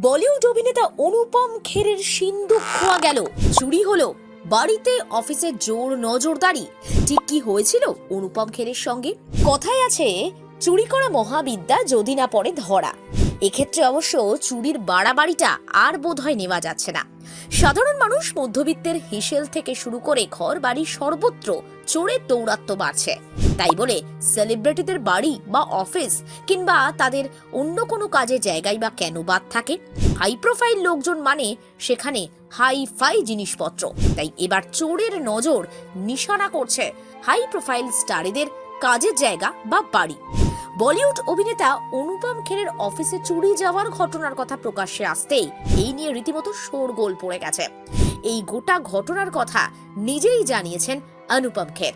বলিউড অভিনেতা অনুপম খেরের সিন্ধুক খোয়া গেল। চুরি হলো। বাড়িতে অফিসে জোর নজরদারি। ঠিক কি হয়েছিল অনুপম খেরের সঙ্গে? কথায় আছে, চুরি করা মহাবিদ্যা যদি না পড়ে ধরা। এক্ষেত্রে অবশ্য চুরির বাড়াবাড়িটা আর বোধহয় নেওয়া যাচ্ছে না। সাধারণ মানুষ মধ্যবিত্তের হিসেল থেকে শুরু করে ঘর বাড়ি সর্বত্র চোরের দৌরাত্ম্য বাড়ছে। তাই বলে সেলিব্রিটিদের বাড়ি বা অফিস কিংবা তাদের অন্য কোনো কাজে জায়গায় বা কেন বাদ থাকে? হাই প্রোফাইল লোকজন মানে সেখানে হাই ফাই জিনিসপত্র। তাই এবার চোরের নজর নিশানা করছে হাই প্রোফাইল স্টারেদের কাজের জায়গা বা বাড়ি। বলিউড অভিনেতা অনুপম খেরের অফিসে চুরি যাওয়ার ঘটনার কথা প্রকাশ্যে আসতেই এই নিয়ে রীতিমতো শোরগোল পড়ে গেছে। এই গোটা ঘটনার কথা নিজেই জানিয়েছেন অনুপম খের।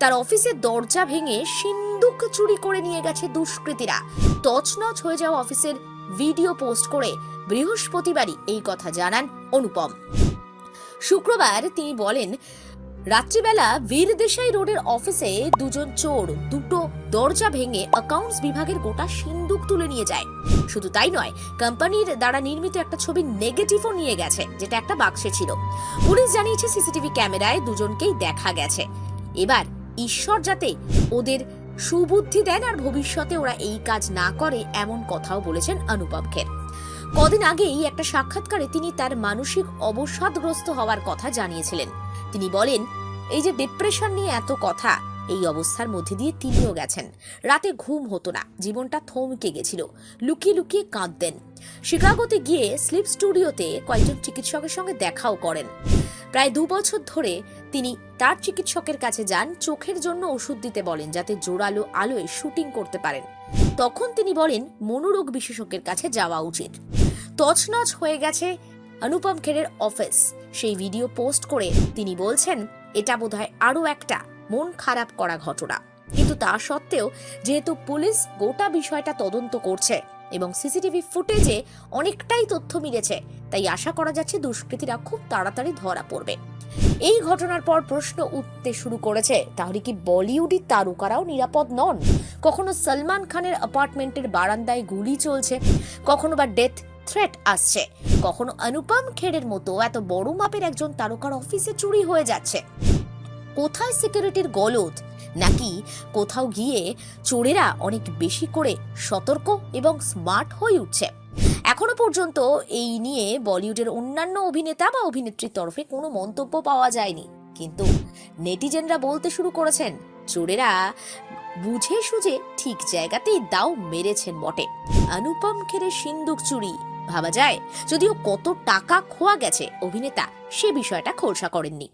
তার অফিসের দরজা ভেঙে সিন্দুক চুরি করে নিয়ে গেছে দুষ্কৃতীরা। তছনছ হয়ে যাওয়া অফিসের ভিডিও পোস্ট করে বৃহস্পতিবারই এই কথা জানান অনুপম। শুক্রবার তিনি বলেন, রাত্রিবেলা বীর দেশাই রোডের অফিসে দুজন চোর দুটো দরজা ভেঙে অ্যাকাউন্টস বিভাগের গোটা সিন্দুক তুলে নিয়ে যায়। শুধু তাই নয় কোম্পানির দ্বারা নির্মিত একটা ছবি নেগেটিভও নিয়ে গেছে, যেটা একটা বাক্সে ছিল। পুলিশ জানিয়েছে, সিসিটিভি ক্যামেরায় দুজনকেই দেখা গেছে। এবার ঈশ্বর যাতে ওদের সুবুদ্ধি দেন আর ভবিষ্যতে ওরা এই কাজ না করে, এমন কথাও বলেছেন অনুপম খের। কদিন আগেই একটা সাক্ষাৎকারে তিনি তার মানসিক অবসাদগ্রস্ত হওয়ার কথা জানিয়েছিলেন। তিনি বলেন, এই যে ডিপ্রেশন নিয়ে এত কথা, এই অবস্থার মধ্যে দিয়ে তিনিও গেছেন। রাতে ঘুম হতো না, জীবনটা থমকে গেছিল, লুকিয়ে লুকিয়ে কাঁদতেন। শিকাগোতে গিয়ে স্লিপ স্টুডিওতে কয়েকজন চিকিৎসকের সঙ্গে দেখাও করেন। প্রায় দু বছর ধরে তিনি তার চিকিৎসকের কাছে যান, চোখের জন্য ওষুধ দিতে বলেন যাতে জোরালো আলোয় শুটিং করতে পারেন। তখন তিনি বলেন, মনোরোগ বিশেষজ্ঞের কাছে যাওয়া উচিত। তছনছ হয়ে গেছে অনুপম খেরের অফিস। সেই ভিডিও পোস্ট করে তিনি বলছেন, এটা বোধহয় আরও একটা মন খারাপ করা ঘটনা। কিন্তু তা সত্ত্বেও যেহেতু পুলিশ গোটা বিষয়টা তদন্ত করছে এবং সিসিটিভি ফুটেজে অনেকটাই তথ্য মিলেছে তাই আশা করা যাচ্ছে দুষ্কৃতীরা খুব তাড়াতাড়ি ধরা পড়বে। এই ঘটনার পর প্রশ্ন উঠতে শুরু করেছে, তাহলে কি বলিউডি তারকারাও নিরাপদ নন? কখনো সলমান খানের অ্যাপার্টমেন্টের বারান্দায় গুলি চলছে, কখনো বা ডেথ থ্রেট আসছে, কখনো অনুপম খেরের মতো এত বড় মাপের একজন তারকার অফিসে চুরি হয়ে যাচ্ছে। কোথায় সিকিউরিটির গলদ? নাকি কোথাও গিয়ে চোরেরা অনেক বেশি করে সতর্ক এবং স্মার্ট হয়ে উঠছে? এখনও পর্যন্ত এই নিয়ে বলিউডের অন্যান্য অভিনেতা বা অভিনেত্রীর তরফে কোনো মন্তব্য পাওয়া যায়নি। কিন্তু নেটিজেনরা বলতে শুরু করেছেন, চোরেরা বুঝে সুঝে ঠিক জায়গাতেই দাও মেরেছেন বটে। অনুপম খেরে সিন্দুক চুরি। ভাবা যায়, যদিও কত টাকা খোয়া গেছে অভিনেতা, সে বিষয়টা খোলসা করেননি।